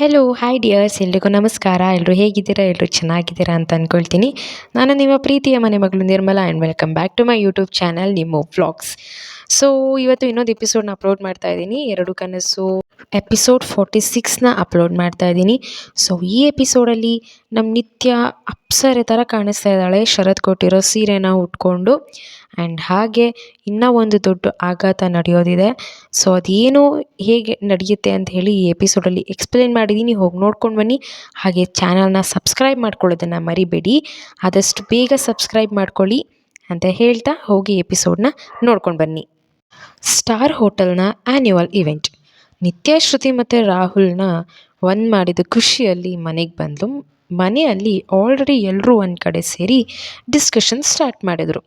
Hello hi dears ಎಲ್ರಿಗೂ ನಮಸ್ಕಾರ. ಎಲ್ಲರೂ ಹೇಗಿದ್ದೀರಾ? ಎಲ್ಲರೂ ಚೆನ್ನಾಗಿದ್ದೀರಾ ಅಂತ ಅಂದ್ಕೊಳ್ತೀನಿ ನಾನು ನಿಮ್ಮ ಪ್ರೀತಿಯ ಮನೆ ಮಗಳು Nirmala and welcome back to my YouTube channel ನಿಮ್ಮ ವ್ಲಾಗ್ಸ್ ಸೊ ಇವತ್ತು ಇನ್ನೊಂದು ಎಪಿಸೋಡ್ನ ಅಪ್ಲೋಡ್ ಮಾಡ್ತಾ ಇದ್ದೀನಿ. ಎರಡು ಕನಸು. ಎಪಿಸೋಡ್ ಫೋರ್ಟಿ ಸಿಕ್ಸ್ನ ಅಪ್ಲೋಡ್ ಮಾಡ್ತಾ ಇದ್ದೀನಿ. ಸೊ ಈ ಎಪಿಸೋಡಲ್ಲಿ ನಮ್ಮ ನಿತ್ಯ ಅಪ್ಸರೆ ಥರ ಕಾಣಿಸ್ತಾ ಇದ್ದಾಳೆ. ಶರತ್ ಕೊಟ್ಟಿರೋ ಸೀರೆನ ಉಟ್ಕೊಂಡು. ಆ್ಯಂಡ್ ಹಾಗೆ ಇನ್ನೂ ಒಂದು ದೊಡ್ಡ ಆಘಾತ ನಡೆಯೋದಿದೆ. ಸೊ ಅದೇನು ಹೇಗೆ ನಡೆಯುತ್ತೆ ಅಂತ ಹೇಳಿ ಈ ಎಪಿಸೋಡಲ್ಲಿ ಎಕ್ಸ್ಪ್ಲೇನ್ ಮಾಡಿದ್ದೀನಿ. ಹೋಗಿ ನೋಡ್ಕೊಂಡು ಬನ್ನಿ. ಹಾಗೆ ಚಾನಲ್ನ ಸಬ್ಸ್ಕ್ರೈಬ್ ಮಾಡ್ಕೊಳ್ಳೋದನ್ನು ಮರಿಬೇಡಿ. ಆದಷ್ಟು ಬೇಗ ಸಬ್ಸ್ಕ್ರೈಬ್ ಮಾಡ್ಕೊಳ್ಳಿ ಅಂತ ಹೇಳ್ತಾ ಹೋಗಿ ಎಪಿಸೋಡ್ನ ನೋಡ್ಕೊಂಡು ಬನ್ನಿ. ಸ್ಟಾರ್ ಹೋಟೆಲ್ನ ಆ್ಯನ್ಯುವಲ್ ಇವೆಂಟ್ ನಿತ್ಯ ಶ್ರುತಿ ಮತ್ತು ರಾಹುಲ್ನ ಒಂದು ಮಾಡಿದ ಖುಷಿಯಲ್ಲಿ ಮನೆಗೆ ಬಂದು ಮನೆಯಲ್ಲಿ ಆಲ್ರೆಡಿ ಎಲ್ಲರೂ ಒಂದು ಕಡೆ ಸೇರಿ ಡಿಸ್ಕಷನ್ ಸ್ಟಾರ್ಟ್ ಮಾಡಿದರು.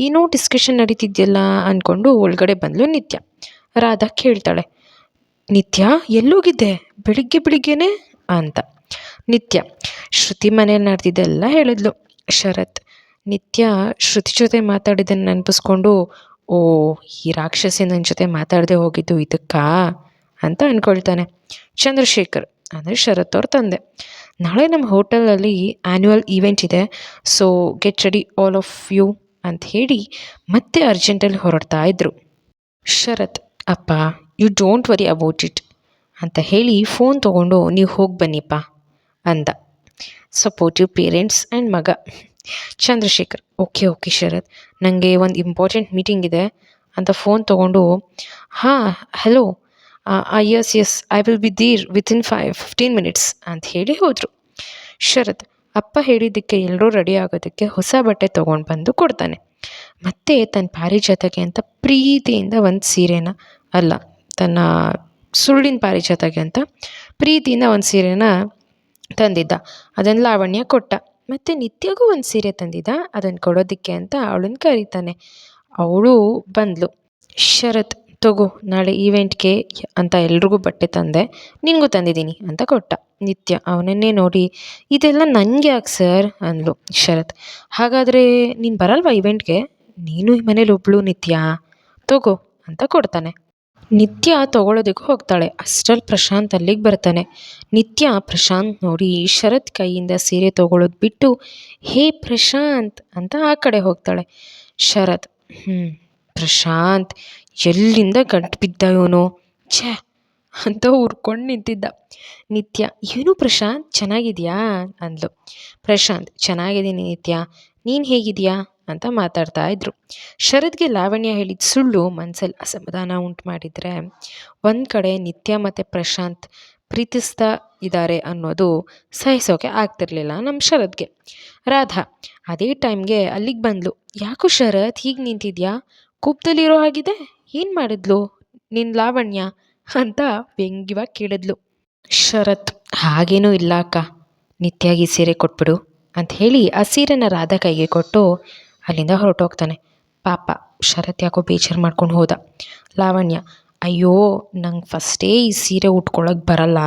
ಏನೋ ಡಿಸ್ಕಷನ್ ನಡೀತಿದ್ಯಲ್ಲ ಅಂದ್ಕೊಂಡು ಒಳಗಡೆ ಬಂದಳು ನಿತ್ಯ. ರಾಧಾ ಕೇಳ್ತಾಳೆ, ನಿತ್ಯ, ಎಲ್ಲೋಗಿದ್ದೆ? ಬೆಳಿಗ್ಗೆ, ಬೆಳಿಗ್ಗೆನೆ? ಅಂತ. ನಿತ್ಯ, ಶ್ರುತಿ ಮನೇಲಿ ನಡೆದಿದ್ದೆಲ್ಲ ಹೇಳಿದ್ಲು. ಶರತ್, ನಿತ್ಯ, ಶ್ರುತಿ ಜೊತೆ ಮಾತಾಡಿದ್ದನ್ನು ನೆನಪಿಸ್ಕೊಂಡು ಓ ಈ ರಾಕ್ಷಸಿ ನನ್ನ ಜೊತೆ ಮಾತಾಡದೆ ಹೋಗಿದ್ದು ಇದಕ್ಕಾ? ಅಂತ ಅಂದ್ಕೊಳ್ತಾನೆ ಚಂದ್ರಶೇಖರ್, ಅಂದರೆ ಶರತ್ ಅವ್ರ ತಂದೆ. ನಾಳೆ ನಮ್ಮ ಹೋಟೆಲಲ್ಲಿ ಆ್ಯನ್ಯುವಲ್ ಈವೆಂಟ್ ಇದೆ. So get ready all of you ಅಂತ ಹೇಳಿ ಮತ್ತೆ ಅರ್ಜೆಂಟಲ್ಲಿ ಹೊರಡ್ತಾ ಇದ್ರು. ಶರತ್, ಅಪ್ಪ you don't worry about it ಅಂತ ಹೇಳಿ ಫೋನ್ ತೊಗೊಂಡು, ನೀವು ಹೋಗಿ ಬನ್ನಿಪ್ಪ ಅಂದ. ಸಪೋರ್ಟಿವ್ ಪೇರೆಂಟ್ಸ್ ಆ್ಯಂಡ್ ಮಗ. Chandrashekhar, okay okay, Sharath. ನನಗೆ ಒಂದು ಇಂಪಾರ್ಟೆಂಟ್ ಮೀಟಿಂಗ್ ಇದೆ ಅಂತ ಫೋನ್ ತೊಗೊಂಡು, ಹಾಂ hello I yes I will be there within five fifteen minutes ಅಂತ ಹೇಳಿ ಹೋದರು. ಶರತ್, ಅಪ್ಪ ಹೇಳಿದ್ದಕ್ಕೆ ಎಲ್ಲರೂ ರೆಡಿ ಆಗೋದಕ್ಕೆ ಹೊಸ ಬಟ್ಟೆ ತೊಗೊಂಡು ಬಂದು ಕೊಡ್ತಾನೆ. ಮತ್ತೆ ತನ್ನ ಪಾರಿಜಾತಕ್ಕೆ ಅಂತ ಪ್ರೀತಿಯಿಂದ ಒಂದು ಸೀರೆನ, ಅಲ್ಲ, ತನ್ನ ಸುಳ್ಳಿನ ಪಾರಿಜಾತಕ್ಕೆ ಅಂತ ಪ್ರೀತಿಯಿಂದ ಒಂದು ಸೀರೆನ ತಂದಿದ್ದ. ಅದನ್ನು ಲಾವಣ್ಯ ಕೊಟ್ಟ. ಮತ್ತು ನಿತ್ಯಗೂ ಒಂದು ಸೀರೆ ತಂದಿದ್ದ? ಅದನ್ನು ಕೊಡೋದಕ್ಕೆ ಅಂತ ಅವಳನ್ನು ಕರೀತಾನೆ. ಅವಳು ಬಂದಳು ಶರತ್, ತಗೋ, ನಾಳೆ ಈವೆಂಟ್ಗೆ ಅಂತ ಎಲ್ರಿಗೂ ಬಟ್ಟೆ ತಂದೆ. ನಿನಗೂ ತಂದಿದ್ದೀನಿ ಅಂತ ಕೊಟ್ಟ. ನಿತ್ಯ ಅವನನ್ನೇ ನೋಡಿ, ಇದೆಲ್ಲ ನನಗೆ ಯಾಕೆ ಸರ್? ಅಂದ್ಲು ಶರತ್. ಹಾಗಾದರೆ ನೀನು ಬರಲ್ವಾ ಇವೆಂಟ್ಗೆ ನೀನು ಈ ಮನೇಲಿ ಒಬ್ಬಳು ನಿತ್ಯ? ತಗೋ ಅಂತ ಕೊಡ್ತಾನೆ. ನಿತ್ಯ ತಗೊಳ್ಳೋದಕ್ಕೆ ಹೋಗ್ತಾಳೆ. ಅಷ್ಟರಲ್ಲಿ ಪ್ರಶಾಂತ್ ಅಲ್ಲಿಗೆ ಬರ್ತಾನೆ. ನಿತ್ಯ ಪ್ರಶಾಂತ್ ನೋಡಿ ಶರತ್ ಕೈಯಿಂದ ಸೀರೆ ತೊಗೊಳೋದು ಬಿಟ್ಟು, ಹೇ ಪ್ರಶಾಂತ್ ಅಂತ ಆ ಕಡೆ ಹೋಗ್ತಾಳೆ. ಶರತ್ ಹ್ಞೂ ಪ್ರಶಾಂತ್, ಎಲ್ಲಿಂದ ಗಂಟು ಬಿದ್ದ ಇವನು ಛೇ, ಅಂತ ಉರ್ಕೊಂಡು ನಿಂತಿದ್ದ. ನಿತ್ಯ, ಏನು ಪ್ರಶಾಂತ್, ಚೆನ್ನಾಗಿದೆಯಾ? ಅಂದ್ಲು. ಪ್ರಶಾಂತ್, ಚೆನ್ನಾಗಿದ್ದೀನಿ ನಿತ್ಯ. ನೀನು ಹೇಗಿದೆಯಾ? ಅಂತ ಮಾತಾಡ್ತಾ ಇದ್ರು. ಶರದ್ಗೆ ಲಾವಣ್ಯ ಹೇಳಿದ ಸುಳ್ಳು ಮನಸ್ಸಲ್ಲಿ ಅಸಮಾಧಾನ ಉಂಟು ಮಾಡಿದರೆ, ಒಂದು ಕಡೆ ನಿತ್ಯ ಮತ್ತು ಪ್ರಶಾಂತ್ ಪ್ರೀತಿಸ್ತಾ ಇದ್ದಾರೆ ಅನ್ನೋದು ಸಹಿಸೋಕೆ ಆಗ್ತಿರ್ಲಿಲ್ಲ ನಮ್ಮ ಶರದ್ಗೆ ರಾಧಾ, ಅದೇ ಟೈಮ್ಗೆ ಅಲ್ಲಿಗೆ ಬಂದ್ಲು. ಯಾಕೋ ಶರತ್, ಹೀಗೆ ನಿಂತಿದ್ಯಾ? ಕೋಪದಲ್ಲಿರೋ ಹಾಗಿದೆ ಏನು ಮಾಡಿದ್ಲು ನಿನ್ನ ಲಾವಣ್ಯ? ಅಂತ ವ್ಯಂಗ್ಯವಾಗಿ ಕೇಳಿದ್ಲು. ಶರತ್, ಹಾಗೇನೂ ಇಲ್ಲ ಅಕ್ಕ. ನಿತ್ಯಾಗಿ ಸೀರೆ ಕೊಟ್ಬಿಡು ಅಂತ ಹೇಳಿ ಆ ಸೀರೆನ ರಾಧಾ ಕೈಗೆ ಕೊಟ್ಟು ಅಲ್ಲಿಂದ ಹೊರಟೋಗ್ತಾನೆ. ಪಾಪ, ಶರತ್ ಯಾಕೋ ಬೇಜಾರು ಮಾಡ್ಕೊಂಡು ಹೋದ. ಲಾವಣ್ಯ, ಅಯ್ಯೋ, ನಂಗೆ ಫಸ್ಟೇ ಈ ಸೀರೆ ಉಟ್ಕೊಳ್ಳೋಕೆ ಬರಲ್ಲ.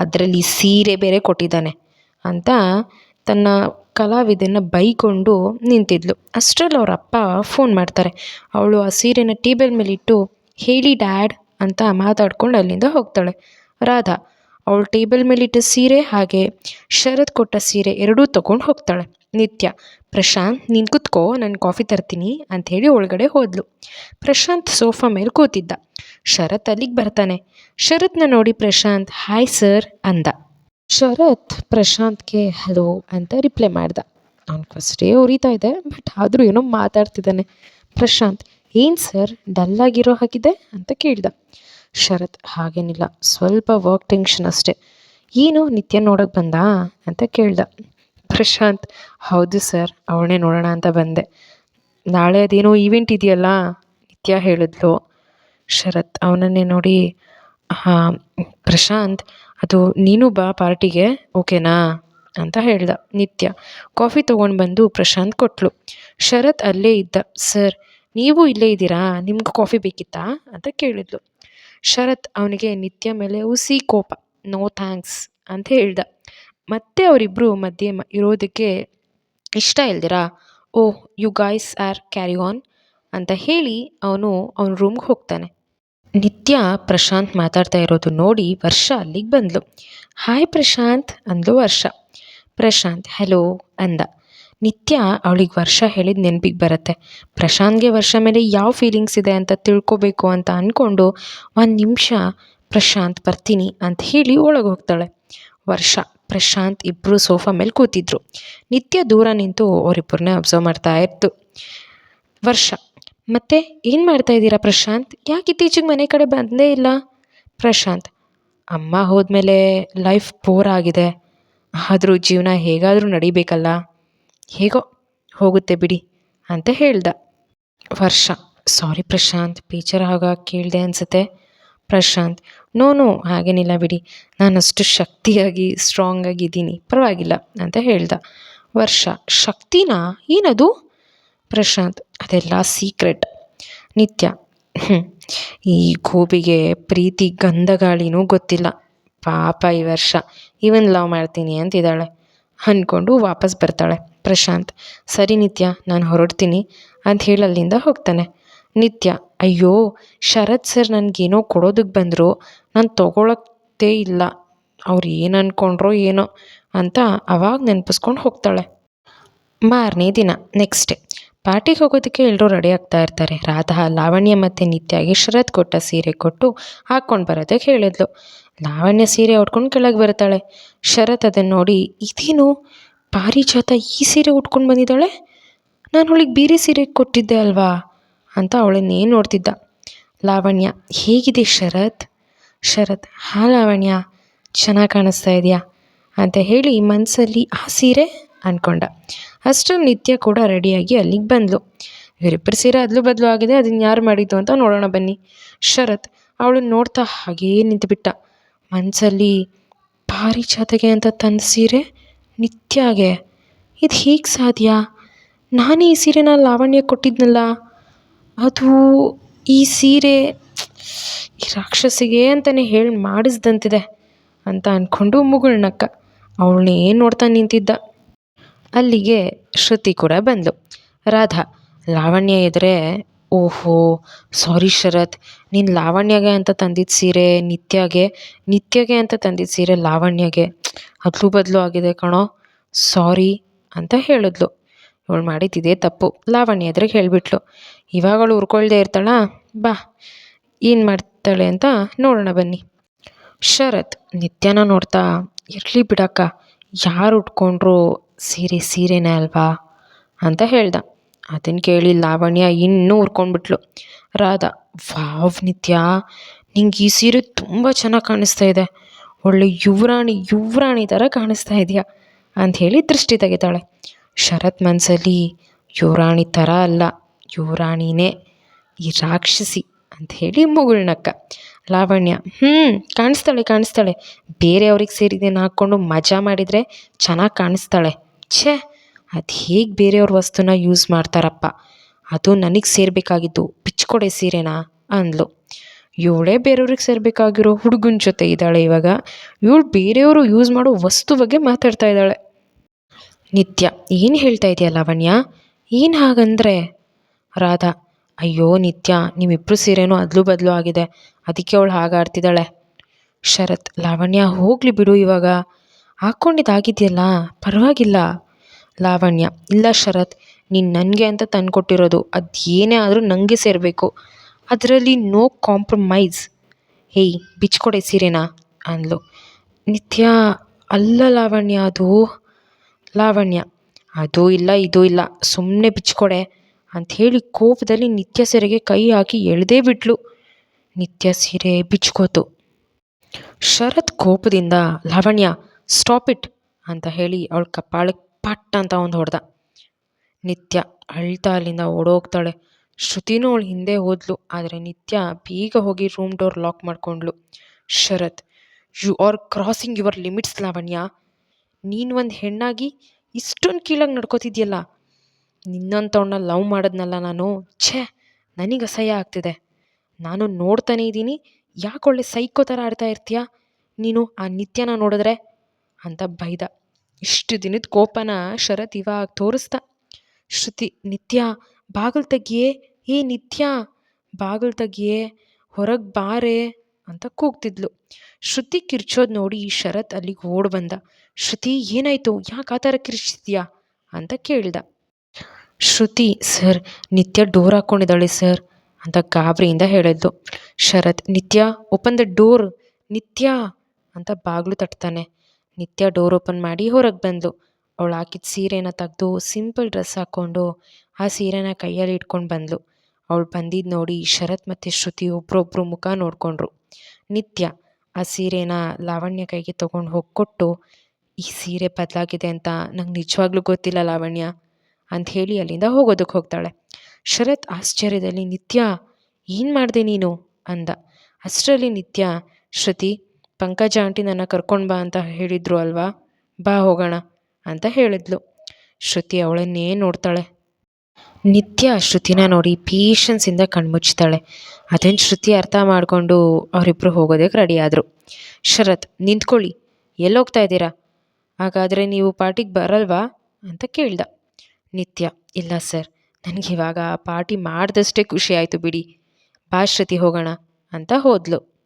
ಅದರಲ್ಲಿ ಸೀರೆ ಬೇರೆ ಕೊಟ್ಟಿದ್ದಾನೆ ಅಂತ ತನ್ನ ಕಲಾವಿದನ್ನು ಬೈಕೊಂಡು ನಿಂತಿದ್ಲು. ಅಷ್ಟರಲ್ಲಿ ಅವ್ರ ಅಪ್ಪ ಫೋನ್ ಮಾಡ್ತಾರೆ. ಅವಳು ಆ ಸೀರೆನ ಟೇಬಲ್ ಮೇಲಿಟ್ಟು, ಹೇಳಿ ಡ್ಯಾಡ್ ಅಂತ ಮಾತಾಡ್ಕೊಂಡು ಅಲ್ಲಿಂದ ಹೋಗ್ತಾಳೆ. ರಾಧಾ, ಅವಳು ಟೇಬಲ್ ಮೇಲಿಟ್ಟ ಸೀರೆ ಹಾಗೆ ಶರತ್ ಕೊಟ್ಟ ಸೀರೆ ಎರಡೂ ತಗೊಂಡು ಹೋಗ್ತಾಳೆ. ನಿತ್ಯ ಪ್ರಶಾಂತ್, ನೀನು ಕೂತ್ಕೋ, ನಾನು ಕಾಫಿ ತರ್ತೀನಿ ಅಂಥೇಳಿ ಒಳಗಡೆ ಹೋದ್ಲು. ಪ್ರಶಾಂತ್ ಸೋಫಾ ಮೇಲೆ ಕೂತಿದ್ದ. ಶರತ್ ಅಲ್ಲಿಗೆ ಬರ್ತಾನೆ. ಶರತ್ನ ನೋಡಿ ಪ್ರಶಾಂತ್ ಹಾಯ್ ಸರ್ ಅಂದ. ಶರತ್ ಪ್ರಶಾಂತ್ಗೆ ಹಲೋ ಅಂತ ರಿಪ್ಲೈ ಮಾಡ್ದ. ಅವ್ನು ಫಸ್ಟೇ ಉರಿತಾ ಇದೆ ಬಟ್ ಆದರೂ ಏನೋ ಮಾತಾಡ್ತಿದ್ದಾನೆ. ಪ್ರಶಾಂತ್, ಏನು ಸರ್ ಡಲ್ಲಾಗಿರೋ ಹಾಗಿದೆ ಅಂತ ಕೇಳ್ದ. ಶರತ್, ಹಾಗೇನಿಲ್ಲ, ಸ್ವಲ್ಪ ವರ್ಕ್ ಟೆನ್ಷನ್ ಅಷ್ಟೇ. ಏನು ನಿತ್ಯ ನೋಡೋಕೆ ಬಂದಾ? ಅಂತ ಕೇಳ್ದ. ಪ್ರಶಾಂತ್ ಹೌದು ಸರ್, ಅವಳನ್ನೇ ನೋಡೋಣ ಅಂತ ಬಂದೆ. ನಾಳೆ ಅದೇನೋ ಈವೆಂಟ್ ಇದೆಯಲ್ಲ, ನಿತ್ಯ ಹೇಳಿದ್ಲು ಶರತ್. ಅವನನ್ನೇ ನೋಡಿ, ಹಾಂ, ಪ್ರಶಾಂತ್, ಅದು ನೀನು ಬಾ ಪಾರ್ಟಿಗೆ, ಓಕೆನಾ? ಅಂತ ಹೇಳ್ದ ನಿತ್ಯ. ಕಾಫಿ ತೊಗೊಂಡು ಬಂದು ಪ್ರಶಾಂತ್ ಕೊಟ್ಟಳು ಶರತ್ ಅಲ್ಲೇ ಇದ್ದ. ಸರ್, ನೀವು ಇಲ್ಲೇ ಇದ್ದೀರಾ? ನಿಮ್ಗೆ ಕಾಫಿ ಬೇಕಿತ್ತಾ? ಅಂತ ಕೇಳಿದ್ಲು. ಶರತ್ ಅವನಿಗೆ ನಿತ್ಯ ಮೇಲೆ ಉಸಿ ಕೋಪ. ನೋ ಥ್ಯಾಂಕ್ಸ್ ಅಂತ ಹೇಳ್ದ. ಮತ್ತೆ ಅವರಿಬ್ಬರು ಮಧ್ಯೆ ಇರೋದಕ್ಕೆ ಇಷ್ಟ ಇಲ್ದಿರ? ಓ you guys are carry on ಅಂತ ಹೇಳಿ ಅವನು ಅವನ ರೂಮ್ಗೆ ಹೋಗ್ತಾನೆ. ನಿತ್ಯ ಪ್ರಶಾಂತ್ ಮಾತಾಡ್ತಾ ಇರೋದು ನೋಡಿ ವರ್ಷ ಅಲ್ಲಿಗೆ ಬಂದ್ಲು. ಹಾಯ್ ಪ್ರಶಾಂತ್ ಅಂದ್ಲು ವರ್ಷ. ಪ್ರಶಾಂತ್ ಹಲೋ ಅಂದ. ನಿತ್ಯ ಅವಳಿಗೆ ವರ್ಷ ಹೇಳಿದ ನೆನಪಿಗೆ ಬರುತ್ತೆ. ಪ್ರಶಾಂತ್ಗೆ ವರ್ಷ ಮೇಲೆ ಯಾವ ಫೀಲಿಂಗ್ಸ್ ಇದೆ ಅಂತ ತಿಳ್ಕೊಬೇಕು ಅಂತ ಅಂದ್ಕೊಂಡು ಒಂದು ನಿಮಿಷ ಪ್ರಶಾಂತ್ ಬರ್ತೀನಿ ಅಂತ ಹೇಳಿ ಒಳಗೆ ಹೋಗ್ತಾಳೆ. ವರ್ಷ. ಪ್ರಶಾಂತ್ ಇಬ್ಬರು ಸೋಫಾ ಮೇಲೆ ಕೂತಿದ್ರು. ನಿತ್ಯ ದೂರ ನಿಂತು ಅವರಿಬ್ಬರನ್ನೇ ಅಬ್ಸರ್ವ್ ಮಾಡ್ತಾ ಇತ್ತು. ವರ್ಷ, ಮತ್ತೆ ಏನು ಮಾಡ್ತಾ ಇದ್ದೀರಾ ಪ್ರಶಾಂತ್? ಯಾಕೆ ಇತ್ತೀಚೆಗೆ ಮನೆ ಕಡೆ ಬಂದೇ ಇಲ್ಲ? ಪ್ರಶಾಂತ್, ಅಮ್ಮ ಹೋದ್ಮೇಲೆ ಲೈಫ್ ಬೋರ್ ಆಗಿದೆ. ಆದರೂ ಜೀವನ ಹೇಗಾದರೂ ನಡಿಬೇಕಲ್ಲ? ಹೇಗೋ ಹೋಗುತ್ತೆ ಬಿಡಿ ಅಂತ ಹೇಳ್ದ. ವರ್ಷ ಸಾರಿ ಪ್ರಶಾಂತ್, ಬೇಜಾರಾಗ ಕೇಳಿದೆ ಅನಿಸುತ್ತೆ. ಪ್ರಶಾಂತ್. ನೋ ನೋ ಹಾಗೇನಿಲ್ಲ ಬಿಡಿ. ನಾನಷ್ಟು ಶಕ್ತಿಯಾಗಿ ಸ್ಟ್ರಾಂಗ್ ಆಗಿದ್ದೀನಿ ಪರವಾಗಿಲ್ಲ, ಅಂತ ಹೇಳ್ದ. ವರ್ಷ, ಶಕ್ತಿನಾ? ಏನದು? ಪ್ರಶಾಂತ್. ಅದೆಲ್ಲ ಸೀಕ್ರೆಟ್ ನಿತ್ಯ. ಈ ಗೋಬಿಗೆ ಪ್ರೀತಿ ಗಂಧಗಾಳಿನೂ ಗೊತ್ತಿಲ್ಲ. ಪಾಪ ಈ ವರ್ಷ. ಇವನ್ ಲವ್ ಮಾಡ್ತೀನಿ ಅಂತಿದ್ದಾಳೆ ಅಂದ್ಕೊಂಡು ವಾಪಸ್ ಬರ್ತಾಳೆ. ಪ್ರಶಾಂತ್. ಸರಿ ನಿತ್ಯ, ನಾನು ಹೊರಡ್ತೀನಿ. ಅಂತ ಹೇಳಿ ಅಲ್ಲಿಂದ ಹೋಗ್ತಾನೆ. ನಿತ್ಯ, ಅಯ್ಯೋ, ಶರತ್ ಸರ್ ನನಗೇನೋ ಕೊಡೋದಕ್ಕೆ ಬಂದರು, ನಾನು ತೊಗೊಳತ್ತೇ ಇಲ್ಲ. ಅವ್ರು ಏನು ಅಂದ್ಕೊಂಡ್ರೋ ಏನೋ ಅಂತ ಅವಾಗ ನೆನಪಿಸ್ಕೊಂಡು ಹೋಗ್ತಾಳೆ. ಮಾರನೇ ದಿನ ನೆಕ್ಸ್ಟ್ ಪಾರ್ಟಿಗೆ ಹೋಗೋದಕ್ಕೆ ಎಲ್ಲರೂ ರೆಡಿ ಆಗ್ತಾ ಇರ್ತಾರೆ. ರಾಧಾ, ಲಾವಣ್ಯ ಮತ್ತು ನಿತ್ಯಗೆ ಶರತ್ ಕೊಟ್ಟ ಸೀರೆ ಕೊಟ್ಟು ಹಾಕ್ಕೊಂಡು ಬರೋದಕ್ಕೆ ಹೇಳಿದ್ಲು. ಲಾವಣ್ಯ ಸೀರೆ ಉಟ್ಕೊಂಡು ಕೆಳಗೆ ಬರ್ತಾಳೆ ಶರತ್ ಅದನ್ನು ನೋಡಿ, ಇದೇನು? ಪಾರಿಜಾತ ಈ ಸೀರೆ ಉಟ್ಕೊಂಡು ಬಂದಿದ್ದಾಳೆ? ನಾನು ಅವಳಿಗೆ ಬೇರೆ ಸೀರೆ ಕೊಟ್ಟಿದ್ದೆ ಅಲ್ವಾ? ಅಂತ ಅವಳನ್ನೇ ನೋಡ್ತಿದ್ದ? ಲಾವಣ್ಯ, ಹೇಗಿದೆ ಶರತ್? ಶರತ್, ಹಾ ಲಾವಣ್ಯ, ಚೆನ್ನಾಗಿ ಕಾಣಿಸ್ತಾ ಇದೆಯಾ? ಅಂತ ಹೇಳಿ ಮನಸ್ಸಲ್ಲಿ ಆ ಸೀರೆ? ಅಂದ್ಕೊಂಡ ಅಷ್ಟರಲ್ಲಿ ನಿತ್ಯ ಕೂಡ ರೆಡಿಯಾಗಿ ಅಲ್ಲಿಗೆ ಬಂದಳು ಇವರಿಬ್ಬರು ಸೀರೆ ಅದಲು ಬದಲು ಆಗಿದೆ ಅದನ್ನು ಯಾರು ಮಾಡಿದ್ದು ಅಂತ ನೋಡೋಣ ಬನ್ನಿ. ಶರತ್ ಅವಳು ನೋಡ್ತಾ ಹಾಗೇ ನಿಂತುಬಿಟ್ಟ. ಮನಸ್ಸಲ್ಲಿ ಪಾರಿಜಾತಗೆ ಅಂತ ತಂದ ಸೀರೆ? ನಿತ್ಯಾಗೆ? ಇದು ಹೀಗೆ ಸಾಧ್ಯ? ನಾನೇ ಈ ಸೀರೆನ ಲಾವಣ್ಯ ಕೊಟ್ಟಿದ್ನಲ್ಲ? ಅದು ಈ ಸೀರೆ ಈ ರಾಕ್ಷಸಿಗೆ ಅಂತಲೇ ಹೇಳಿ ಮಾಡಿಸ್ದಂತಿದೆ ಅಂತ ಅಂದ್ಕೊಂಡು ಮುಗುಳ್ನಕ್ಕ. ಅವಳನ್ನೇ ನೋಡ್ತಾ ನಿಂತಿದ್ದ? ಅಲ್ಲಿಗೆ ಶ್ರುತಿ ಕೂಡ ಬಂದಳು ರಾಧಾ, ಲಾವಣ್ಯ ಎದುರೇ, ಓಹೋ ಸಾರಿ ಶರತ್, ನೀನು ಲಾವಣ್ಯಗೆ ಅಂತ ತಂದಿದ್ದ ಸೀರೆ ನಿತ್ಯಗೆ ನಿತ್ಯಗೆ ಅಂತ ತಂದಿದ್ದ ಸೀರೆ ಲಾವಣ್ಯಗೆ. ಅದಲು ಬದಲು ಆಗಿದೆ ಕಣೋ ಸಾರಿ ಅಂತ ಹೇಳಿದ್ಲು. ಇವಳು ಮಾಡಿದ್ದಿದೆ ತಪ್ಪು. ಲಾವಣ್ಯ ಎದುರಿಗೆ ಹೇಳಿಬಿಟ್ಲು. ಇವಾಗಳು ಅವಳು ಇರ್ತಾಳ? ಬಾ, ಏನು ಮಾಡ್ತಾಳೆ ಅಂತ ನೋಡೋಣ ಬನ್ನಿ. ಶರತ್, ನಿತ್ಯನ ನೋಡ್ತಾ, ಇರಲಿ ಬಿಡಕ್ಕ, ಯಾರು ಉಟ್ಕೊಂಡ್ರು ಸೀರೆ ಸೀರೆನೇ ಅಲ್ವಾ? ಅಂತ ಹೇಳ್ದ. ಅದನ್ನು ಕೇಳಿ ಲಾವಣ್ಯ ಇನ್ನೂ ಉರ್ಕೊಂಡ್ಬಿಟ್ಲು. ರಾಧಾ, ವಾವ್ ನಿತ್ಯ, ನಿಂಗೆ ಈ ಸೀರೆ ತುಂಬ ಚೆನ್ನಾಗಿ ಕಾಣಿಸ್ತಾ ಇದೆ. ಒಳ್ಳೆ ಯುವರಾಣಿ ಯುವರಾಣಿ ಥರ ಕಾಣಿಸ್ತಾ ಇದೆಯಾ? ಅಂಥೇಳಿ ದೃಷ್ಟಿ ತೆಗಿತಾಳೆ. ಶರತ್ ಮನಸ್ಸಲ್ಲಿ ಯುವರಾಣಿ ಥರ ಅಲ್ಲ ಯುವರಾಣಿನೇ ಈ ರಾಕ್ಷಸಿ ಅಂತ ಹೇಳಿ ಮುಗುಳ್ನಕ್ಕ ಲಾವಣ್ಯ ಹ್ಞೂ ಕಾಣಿಸ್ತಾಳೆ ಕಾಣಿಸ್ತಾಳೆ. ಬೇರೆಯವ್ರಿಗೆ ಸೇರಿದ್ದೇನು ಹಾಕ್ಕೊಂಡು ಮಜಾ ಮಾಡಿದರೆ ಚೆನ್ನಾಗಿ ಕಾಣಿಸ್ತಾಳೆ. ಛೇ, ಅದು ಹೇಗೆ ಬೇರೆಯವ್ರ ವಸ್ತುನ ಯೂಸ್ ಮಾಡ್ತಾರಪ್ಪ. ಅದು ನನಗೆ ಸೇರಬೇಕಾಗಿದ್ದು ಬಿಚ್ಕೊಡೆ ಸೀರೆನಾ? ಅಂದ್ಲು. ಇವಳೇ ಬೇರೆಯವ್ರಿಗೆ ಸೇರಬೇಕಾಗಿರೋ ಹುಡುಗನ ಜೊತೆ ಇದ್ದಾಳೆ ಇವಾಗ. ಇವಳು ಬೇರೆಯವರು ಯೂಸ್ ಮಾಡೋ ವಸ್ತು ಬಗ್ಗೆ ಮಾತಾಡ್ತಾ ಇದ್ದಾಳೆ. ನಿತ್ಯ. ಏನು ಹೇಳ್ತಾ ಇದೆಯಾ ಲಾವಣ್ಯ? ಏನು ಹಾಗಂದ್ರೆ? ರಾಧಾ, ಅಯ್ಯೋ ನಿತ್ಯ ನಿಮ್ಮಿಬ್ಬರು ಸೀರೆನೂ ಅದಲು ಬದಲು ಆಗಿದೆ. ಅದಕ್ಕೆ ಅವಳು ಹಾಗಾಡ್ತಿದ್ದಾಳೆ. ಶರತ್, ಲಾವಣ್ಯ, ಹೋಗಲಿ ಬಿಡು ಇವಾಗ. ಹಾಕ್ಕೊಂಡಿದ್ದಾಗಿದೆಯಲ್ಲ, ಪರವಾಗಿಲ್ಲ. ಲಾವಣ್ಯ, ಇಲ್ಲ ಶರತ್, ನೀನು ನನಗೆ ಅಂತ ತಂದುಕೊಟ್ಟಿರೋದು ಅದು ಏನೇ ಆದರೂ ನನಗೆ ಸೇರಬೇಕು. ಅದರಲ್ಲಿ ನೋ ಕಾಂಪ್ರಮೈಸ್. ಹೇಯ್ ಬಿಚ್ಕೊಡೆ ಸೀರೆನಾ, ಅಂದ್ಲು. ನಿತ್ಯ, ಅಲ್ಲ ಲಾವಣ್ಯ ಅದು. ಲಾವಣ್ಯ, ಅದು ಇಲ್ಲ, ಇದು ಇಲ್ಲ ಸುಮ್ಮನೆ ಬಿಚ್ಕೊಡೆ ಅಂಥೇಳಿ ಕೋಪದಲ್ಲಿ ನಿತ್ಯ ಸೀರೆಗೆ ಕೈ ಹಾಕಿ ಎಳೆದೇ ಬಿಟ್ಲು. ನಿತ್ಯ ಸೀರೆ ಬಿಚ್ಕೋತು. ಶರತ್ ಕೋಪದಿಂದ, ಲಾವಣ್ಯ ಸ್ಟಾಪ್ ಇಟ್ ಅಂತ ಹೇಳಿ ಅವಳ ಕಪಾಳಕ್ಕೆ ಪಟ್ ಅಂತ ಒಂದು ಹೊಡೆದ. ನಿತ್ಯ ಅಳ್ತಾ ಅಲ್ಲಿಂದ ಓಡೋಗ್ತಾಳೆ. ಶ್ರುತಿನೂ ಅವಳು ಹಿಂದೆ ಹೋದ್ಲು, ಆದರೆ ನಿತ್ಯ ಬೇಗ ಹೋಗಿ room door lock ಮಾಡ್ಕೊಂಡ್ಲು. Sharath you are crossing your limits Lavanya. ನೀನು ಒಂದು ಹೆಣ್ಣಾಗಿ ಇಷ್ಟೊಂದು ಕೀಳಾಗಿ ನಡ್ಕೋತಿದ್ಯಲ್ಲ ನಿನ್ನಂಥವ್ಳನ್ನ ಲವ್ ಮಾಡಿದ್ನಲ್ಲ ನಾನು? ಛೇ, ನನಗೆ ಅಸಹ್ಯ ಆಗ್ತಿದೆ. ನಾನು ನೋಡ್ತಾನೇ ಇದ್ದೀನಿ. ಯಾಕೆ ಒಳ್ಳೆ ಸೈಕೋ ಥರ ಆಡ್ತಾ ಇರ್ತೀಯ? ನೀನು ಆ ನಿತ್ಯನ ನೋಡಿದ್ರೆ ಅಂತ ಬೈದ. ಇಷ್ಟು ದಿನದ ಕೋಪನ ಶರತ್ ಇವಾಗ ತೋರಿಸ್ದ. ಶ್ರುತಿ, ನಿತ್ಯ, ಬಾಗಿಲು ತೆಗಿಯೇ? ಏ ನಿತ್ಯ, ಬಾಗಿಲು ತೆಗಿಯೇ? ಹೊರಗೆ ಬಾರೆ? ಅಂತ ಕೂಗ್ತಿದ್ಲು. ಶ್ರುತಿ ಕಿರ್ಚೋದು ನೋಡಿ ಶರತ್ ಅಲ್ಲಿಗೆ ಓಡ್ ಬಂದ. ಶ್ರುತಿ, ಏನಾಯ್ತು? ಯಾಕೆ ಆ ಥರ ಕಿರ್ಚಿದ್ಯಾ ಅಂತ ಕೇಳ್ದ. ಶ್ರುತಿ, ಸರ್, ನಿತ್ಯ ಡೋರ್ ಹಾಕ್ಕೊಂಡಿದ್ದಾಳೆ ಸರ್, ಅಂತ ಗಾಬರಿಯಿಂದ ಹೇಳಿದ್ಲು. ಶರತ್, ನಿತ್ಯ, ಓಪನ್ ದ ಡೋರ್, ನಿತ್ಯ, ಅಂತ ಬಾಗಿಲು ತಟ್ತಾನೆ. ನಿತ್ಯ ಡೋರ್ ಓಪನ್ ಮಾಡಿ ಹೊರಗೆ ಬಂದ್ಲು. ಅವಳು ಹಾಕಿದ ಸೀರೆನ ತೆಗೆದು ಸಿಂಪಲ್ ಡ್ರೆಸ್ ಹಾಕ್ಕೊಂಡು ಆ ಸೀರೆನ ಕೈಯಲ್ಲಿ ಇಟ್ಕೊಂಡು ಬಂದ್ಲು. ಅವಳು ಬಂದಿದ್ದು ನೋಡಿ ಶರತ್ ಮತ್ತು ಶ್ರುತಿ ಒಬ್ರೊಬ್ರು ಮುಖ ನೋಡಿಕೊಂಡ್ರು. ನಿತ್ಯ ಆ ಸೀರೆನ ಲಾವಣ್ಯ ಕೈಗೆ ತೊಗೊಂಡು ಹೋಗಿ ಕೊಟ್ಟು, ಈ ಸೀರೆ ಬದಲಾಗಿದೆ ಅಂತ ನಂಗೆ ನಿಜವಾಗ್ಲೂ ಗೊತ್ತಿಲ್ಲ ಲಾವಣ್ಯ ಅಂತ ಹೇಳಿ ಅಲ್ಲಿಂದ ಹೋಗೋದಕ್ಕೆ ಹೋಗ್ತಾಳೆ. ಶರತ್ ಆಶ್ಚರ್ಯದಲ್ಲಿ, ನಿತ್ಯ, ಏನು ಮಾಡಿದೆ ನೀನು? ಅಂದ. ಅಷ್ಟರಲ್ಲಿ ನಿತ್ಯ, ಶ್ರುತಿ, ಪಂಕಜ ಆಂಟಿ ನನ್ನ ಕರ್ಕೊಂಡು ಬಾ ಅಂತ ಹೇಳಿದ್ರು ಅಲ್ವಾ? ಬಾ ಹೋಗೋಣ ಅಂತ ಹೇಳಿದ್ಲು. ಶ್ರುತಿ ಅವಳನ್ನೇ ನೋಡ್ತಾಳೆ. ನಿತ್ಯ ಶ್ರುತಿನ ನೋಡಿ ಪೇಷನ್ಸಿಂದ ಕಣ್ಮುಚ್ತಾಳೆ ಅದನ್ನು ಶ್ರುತಿ ಅರ್ಥ ಮಾಡಿಕೊಂಡು ಅವರಿಬ್ಬರು ಹೋಗೋದಕ್ಕೆ ರೆಡಿಯಾದರು ಶರತ್, ನಿಂತ್ಕೊಳ್ಳಿ. ಎಲ್ಲೋಗ್ತಾ ಇದ್ದೀರಾ? ಹಾಗಾದರೆ ನೀವು ಪಾರ್ಟಿಗೆ ಬರಲ್ವಾ? ಅಂತ ಕೇಳ್ದ. ನಿತ್ಯ, ಇಲ್ಲ ಸರ್. ನನಗೆ ಇವಾಗ ಪಾರ್ಟಿ ಮಾಡಿದಷ್ಟೇ ಖುಷಿ ಆಯಿತು ಬಿಡಿ. ಬಾ ಶ್ರುತಿ, ಹೋಗೋಣ ಅಂತ ಹೋದ್ಲು.